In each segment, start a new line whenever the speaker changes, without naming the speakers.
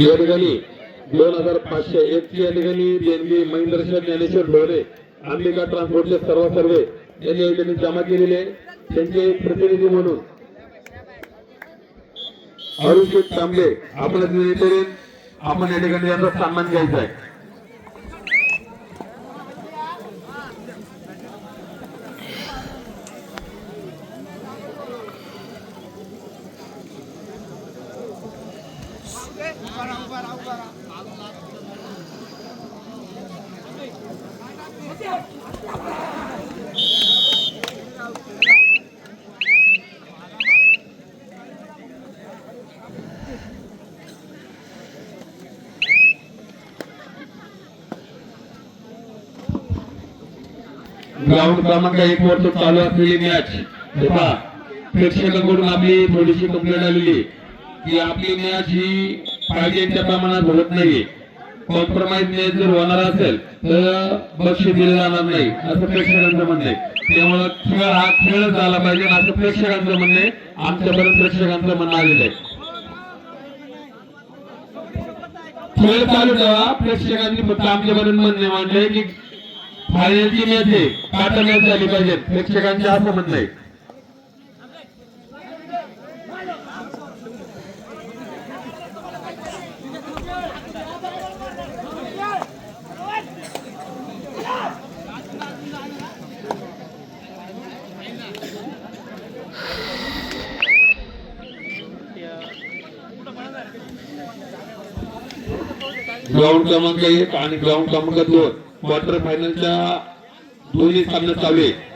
या ठिकाणी दोन हजार पाचशे एक या ठिकाणी देणगी महेंद्र ज्ञानेश्वर ढोरे अंबिका ट्रान्सपोर्टचे सर्व सर्वे यांनी या ठिकाणी जमा केलेले आहे. त्यांचे प्रतिनिधी म्हणून अरुषित तांबे आपण आपण या ठिकाणी यांचा सन्मान घ्यायचा आहे ग्राउंड क्रमांक एक वर चालू असलेली मॅच प्रेक्षकांकडून आपली थोडीशी कंप्लेंट आलेली की आपली मॅच ही पाहिजे त्या प्रमाणात होत नाही कॉम्प्रोमाइज जर होणार असेल तर बक्षीस दिलं जाणार नाही असं प्रेक्षकांचं म्हणणं आहे. त्यामुळं खेळ हा खेळ झाला पाहिजे असं प्रेक्षकांचं म्हणणं आहे. आमच्यापर्यंत प्रेक्षकांचं म्हणणं आलेलं आहे. खेळ चालू ठेवा. प्रेक्षकांनी फक्त आमच्यापर्यंत म्हणणे मांडले की फायनलची मॅच आहे. काटा मॅच झाली पाहिजे प्रेक्षकांचे असं म्हणणं आहे. ग्राउंड क्रमांक एक आणि ग्राउंड क्रमांक दोन. क्वार्टर फायनलच्या दोन्ही सामने चालू आहे.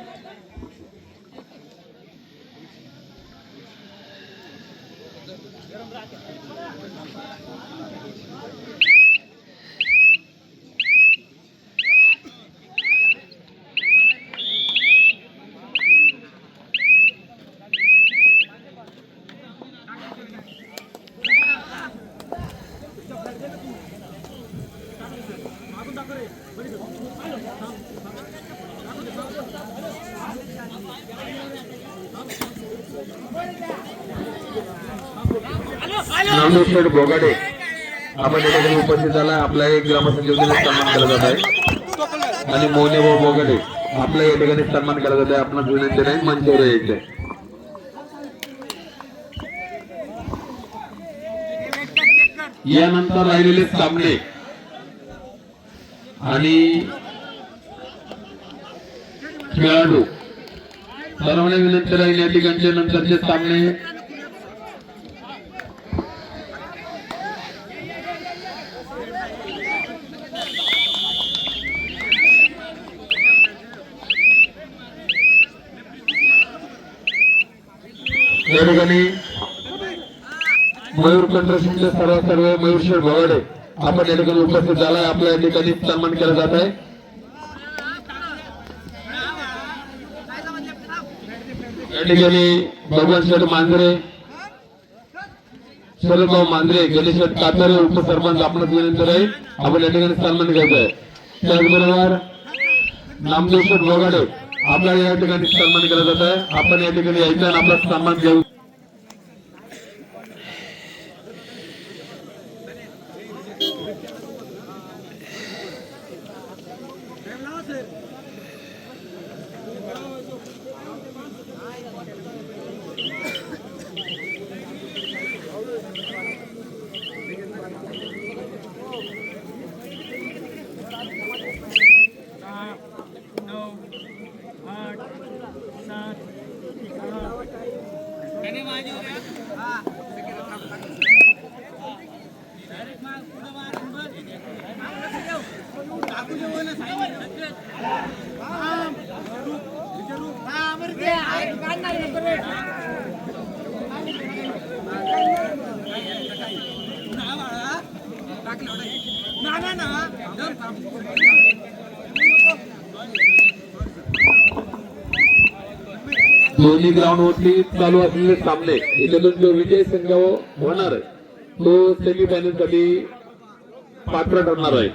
नामदेश्वर बोगाडे. आपण या ठिकाणी उपस्थित झाला. आपला एक ग्रामसंघ सन्मान केला जात आहे. आणि मोने भाऊ बोगाडे आपला या ठिकाणी सन्मान केला जात आहे. आपण विनंती नाही मंचावर यायचे यानंतर राहिलेले सामने. आणि खेळाडू. सर्वांना विनंती राहील या ठिकाणचे नंतरचे सामने. या ठिकाणी मयूर कंट्रशनचे सर्व सर्व मयूर शेठ भवाडे आपण या ठिकाणी उपस्थित झालाय. आपल्या या ठिकाणी सन्मान केला जात आहे. या ठिकाणी भगवान शेठ मांजरे शरदभाऊ मांजरे गणेश शेठ कातारे उपसरपंच आपणास विनंती राहील आपण या ठिकाणी सन्मान घ्यायचा आहे. त्याचबरोबर नामदेव शेठ बोगाडे आपल्याला या ठिकाणी सन्मान केला जात आहे. आपण या ठिकाणी यायचं आणि आपला सन्मान घेऊ दोन्ही ग्राउंड वरती चालू असलेले सामने. याच्यातून जो विजय संघ होणार आहे तो सेमीफायनलसाठी पात्र ठरणार आहे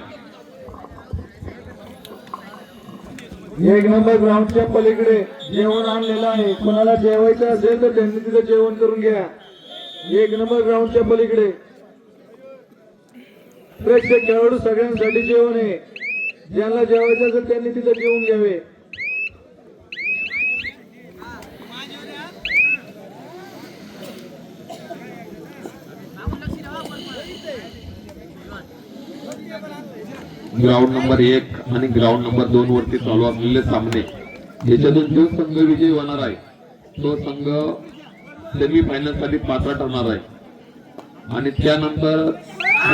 एक नंबर ग्राउंडच्या पलीकडे जेवण आणलेलं आहे. कोणाला जेवायचं असेल तर त्यांनी तिथं जेवण करून घ्या. एक नंबर ग्राउंडच्या पलीकडे. प्रेक्षक खेळाडू सगळ्यांसाठी जेवण आहे. ज्यांना जेवायचं असेल त्यांनी तिथं जेवून घ्यावे.
ग्राउंड नंबर एक आणि ग्राउंड नंबर दोन वरती चालू असलेले सामने. याच्यातून जो संघ विजयी होणार आहे तो संघ सेमी फायनलसाठी पात्र ठरणार आहे. आणि त्यानंतर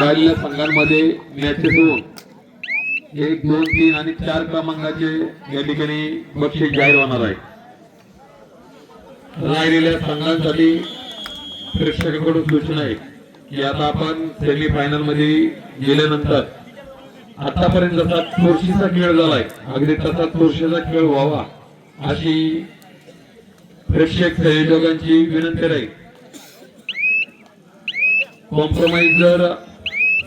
राहिलेल्या संघांमध्ये मॅचेस होऊन एक दोन तीन आणि चार क्रमांकाचे या ठिकाणी बक्षीस जाहीर होणार आहे. राहिलेल्या संघांसाठी प्रेक्षकांकडून सूचना आहे की आता आपण सेमी फायनलमध्ये गेल्यानंतर आतापर्यंत जसा तुळशीचा खेळ झालाय अगदी तसा तुळशीचा खेळ व्हावा अशी प्रेक्षक संयोजकांची विनंती राहील. कॉम्प्रोमाइज जर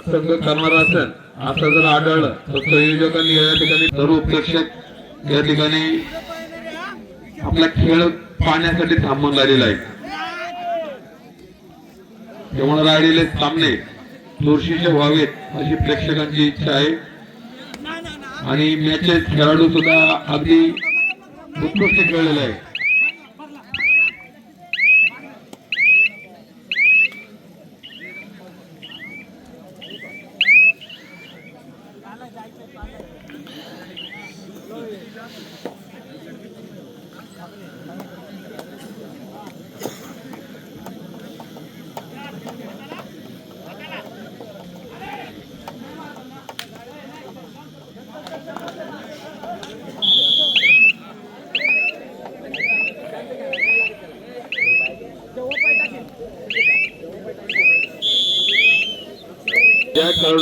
संघ करणार असेल असं जर आढळलं तर संयोजकांनी या ठिकाणी सर्व प्रेक्षक या ठिकाणी आपला खेळ पाहण्यासाठी थांबून राहिलेला आहे. त्यामुळे राहिलेले सामने. चुरशीचे व्हावेत अशी प्रेक्षकांची इच्छा आहे. आणि मॅचेस खेळाडू सुद्धा अगदी उत्कृष्ट खेळलेला आहे.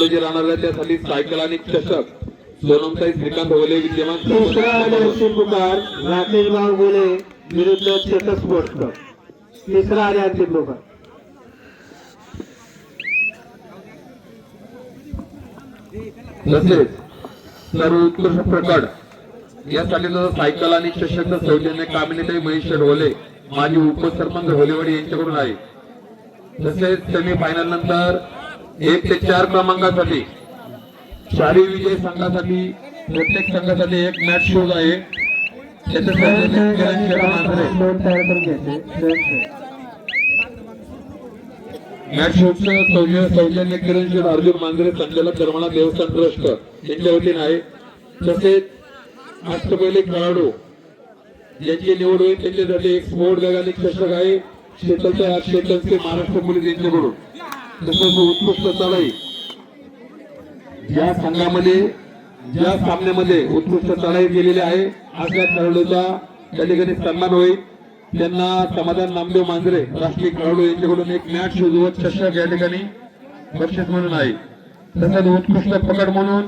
खेळाडूचे राहणार आहे त्यासाठी सायकल आणि चषक. सोनमताई श्रीकांत होले विद्यमान
तिसरा पुकार राकेश भाऊ बोले विरुद्ध स्पोर्ट्स क्लब तिसरा आले अंतिम पुकार.
तसेच सर्व उत्कृष्ट प्रकट. यासाठी जर सायकल आणि चषक सौजन्य कामिनीताई महेश ढोले माजी उपसरपंच ढोलेवाडी यांच्याकडून आहे. तसेच सेमी फायनल नंतर एक ते चार क्रमांकासाठी. चारी विजय संघासाठी प्रत्येक संघासाठी एक मॅच शूज आहे. त्याचे. मॅच शूटचं सौजन्य सौजन्य किरण शेठ अर्जुन मांजरे संचालक धर्मणा देवस्थान ट्रस्ट. यांच्या वतीने आहे. तसेच अष्टपैले खेळाडू. ज्यांची निवड होईल त्यांच्यासाठी एक स्पोर्ट आणि चषक आहे. शेतलचा शेतलचे महाराष्ट्र पोलीस यांच्याकडून. तसंच उत्कृष्ट चढाई या संघामध्ये ज्या सामन्यामध्ये उत्कृष्ट चढाई केलेली आहे अशा खेळाडूचा त्या ठिकाणी सन्मान होईल. त्यांना समाधान नामदेव मांजरे राष्ट्रीय खेळाडू यांच्याकडून एक मॅच शूज व चषक या ठिकाणी बक्षीस म्हणून आहे. तसंच उत्कृष्ट पकड म्हणून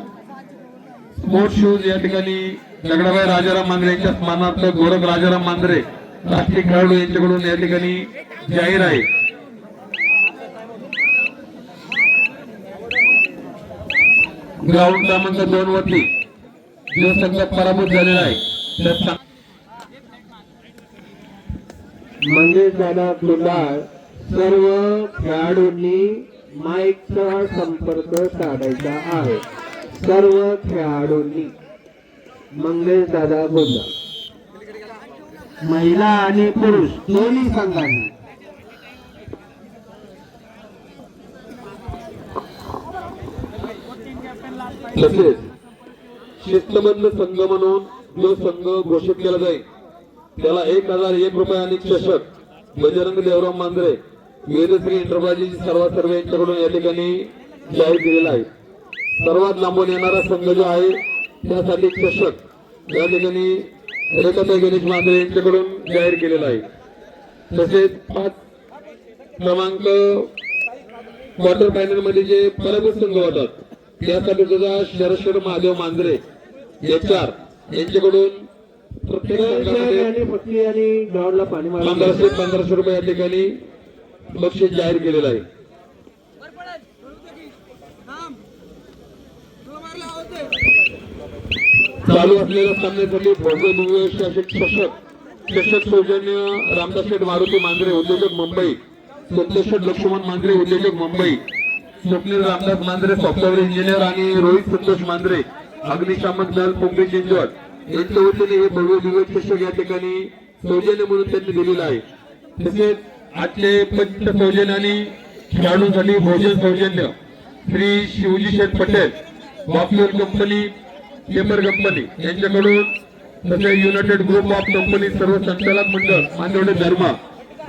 स्पोर्ट शूज या ठिकाणी दगडाबाई राजाराम मांजरे यांच्या स्मरणार्थ गोरख राजाराम मांजरे राष्ट्रीय खेळाडू यांच्याकडून या ठिकाणी जाहीर आहे. ग्राउंड क्रमांक दोन वरती. जो संघ पराभूत झालेला आहे. त्या
मंगेश दादा कुंडाळ सर्व खेळाडूंनी माईकचा संपर्क साधायचा आहे. सर्व खेळाडूंनी. मंगेश दादा गुंडाळ महिला आणि पुरुष दोन्ही संघांनी.
तसेच शिस्तबद्ध संघ म्हणून जो संघ घोषित केला जाईल त्याला एक हजार एक रुपये आणि चषक बजरंग देवराम मांजरे वेदश्री एंटरप्राइजेस सर्व सर्व यांच्याकडून या ठिकाणी जाहीर केलेला आहे. सर्वात लांबून येणारा संघ जो आहे त्यासाठी चषक या ठिकाणी रेखाताई गणेश मांजरे यांच्याकडून जाहीर केलेला आहे. तसेच पाच क्रमांक क्वार्टर फायनलमध्ये जे पराभूत संघ होतात त्यासाठी सुद्धा शरश्वर महादेव मांजरे एचआर यांच्याकडून प्रत्येक
आणि ग्राउंडला पाणी
पंधराशे पंधराशे रुपये या ठिकाणी बक्षीस जाहीर केलेलं आहे. चालू असलेल्या सामन्यासाठी भव्य दिव्य शासक चषक चषक सौजन्य रामदास शेठ मारुती मांजरे उद्योजक मुंबई सत्यशेठ लक्ष्मण मांजरे उद्योजक मुंबई. स्वप्नील रामदास मांजरे सॉफ्टवेअर इंजिनियर आणि रोहित संतोष मांजरे अग्निशामक दल पोंबरी चिंचवड. यांच्या वतीने हे भव्य दिव्य या ठिकाणी सौजन्य म्हणून त्यांनी दिलेलं आहे. तसेच आजचे पंच सौजन्य आणि खेळाडूंसाठी भोजन सौजन्य Shri Shivji Sheth Patel boxer company paper company यांच्याकडून तसेच युनायटेड ग्रुप ऑफ कंपनी सर्व संचालक मंडळ मांडवडे धर्मा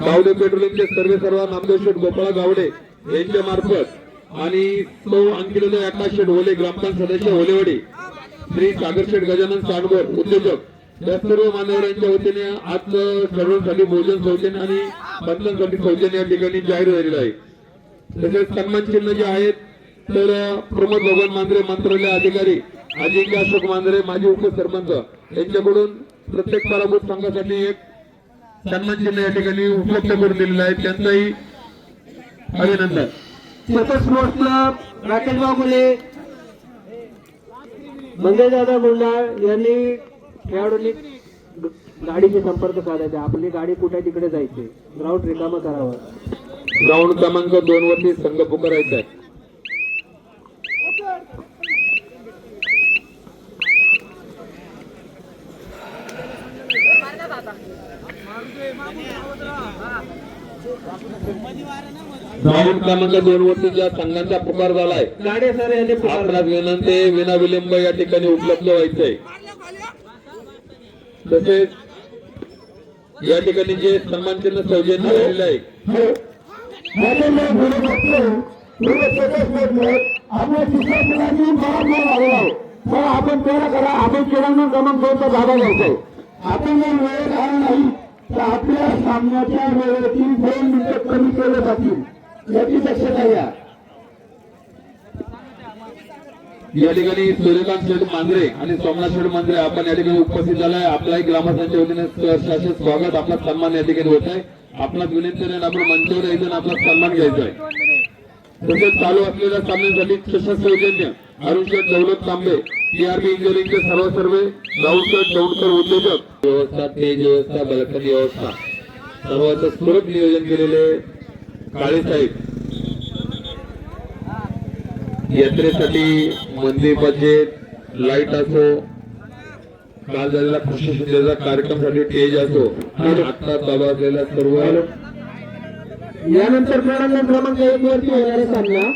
गावडे पेट्रोलियमचे सर्वे सर्व नामदेव शेठ गोपाळ गावडे यांच्या मार्फत आणि तो अंकिले आकाश शेठ ओले ग्रामपंचायत सदस्य ओलेवाडी श्री सागरशेठ गजानन साडगोर उद्योजक. या सर्व मान्यवरांच्या वतीने आज सर्वांसाठी भोजन सौजन्य आणि बंधनसाठी सौजन्य या ठिकाणी जाहीर झालेलं आहे. तसेच सन्मान चिन्ह जे आहेत तर प्रमोद भगवान मांजरे मंत्रालय अधिकारी अजिंक्य अशोक मांजरे माजी उपसरपंच यांच्याकडून प्रत्येक पराभूत संघासाठी एक सन्मान चिन्ह या ठिकाणी उपलब्ध करून दिलेलं आहे. त्यांचंही अभिनंदन.
चेतक स्पोर्ट्स क्लब राकेश बागुले मंगलदादा गुंडाळ यांनी खेळाडूंनी गाडीचे गाडीशी संपर्क साधायचा. आपली गाडी कुठे तिकडे जायची? ग्राउंड रिकामं करावं.
ग्राउंड क्रमांक दोन वरती संघ पुकारायचा आहे ग्राउंड क्रमांक दोन वरती ज्या संघांचा पुकार झालाय. आपणास विनंती आहे, विनाविलंब या ठिकाणी उपलब्ध व्हायचंय तसेच या ठिकाणी जे सन्मान चिन्ह सौजन्य दिलेलं आहे
तर आपण तेवढं करा आपण किराणा क्रमांक दोनचा जागा घ्यायचा आपण जर वेळ झाला नाही तर आपल्या सामन्याच्या वेळेतील दोन मिनिटं कमी केले जातील याची दक्षता घ्या
या. ठिकाणी सूर्यकांत शेठ मांजरे आणि सोमनाथ शेठ मांजरे आपण या ठिकाणी उपस्थित झालाय. आपलाही ग्रामस्थांच्या वतीने शासन स्वागत. आपला सन्मान या ठिकाणी होत आहे. आपला विनंती आहे आपण मंचावर यायचं आणि आपला सन्मान घ्यायचा आहे. तसेच चालू असलेल्या सामन्यांसाठी चषक सौजन्य अरुण शेठ दौलत तांबे टीआरबी इंजिनिअरिंगचे सर्व सर्वे राहुल शेठ दौडकर उद्योजक. व्यवस्था तेज व्यवस्था बलकन व्यवस्था. सर्वांचं सुरत नियोजन केलेले काळेसाहेब यात्रेसाठी यात्रेसाठी मंदिराचे लाइट असो काल झालेला कृषी शिंदेचा कार्यक्रमासाठी स्टेज असो आता चालू असलेला सर्व
यानंतर क्रीडांगण क्रमांक एक वरती होणारा सामना.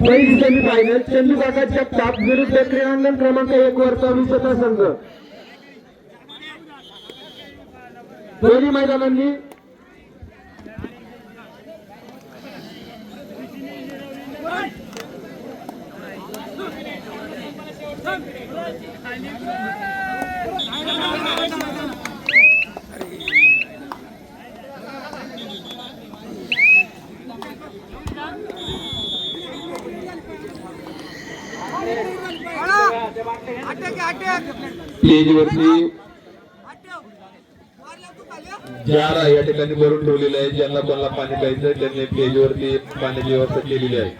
पहिली सेमी फायनल चंदूकाका जगताप विरुद्ध क्रीडांगण क्रमांक एक वरचा विजेता संघ. दोन्ही मैदानांनी
स्टेजवरती जार या ठिकाणी भरून ठेवलेले आहे ज्यांना कोणाला पाणी प्यायचं त्यांनी पेजवरती पाण्याची व्यवस्था केलेली आहे.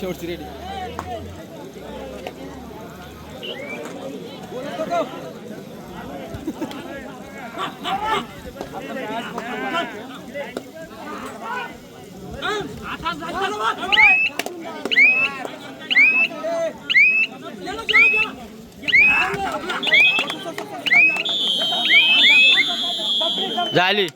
शेवटची रेडी. झाली.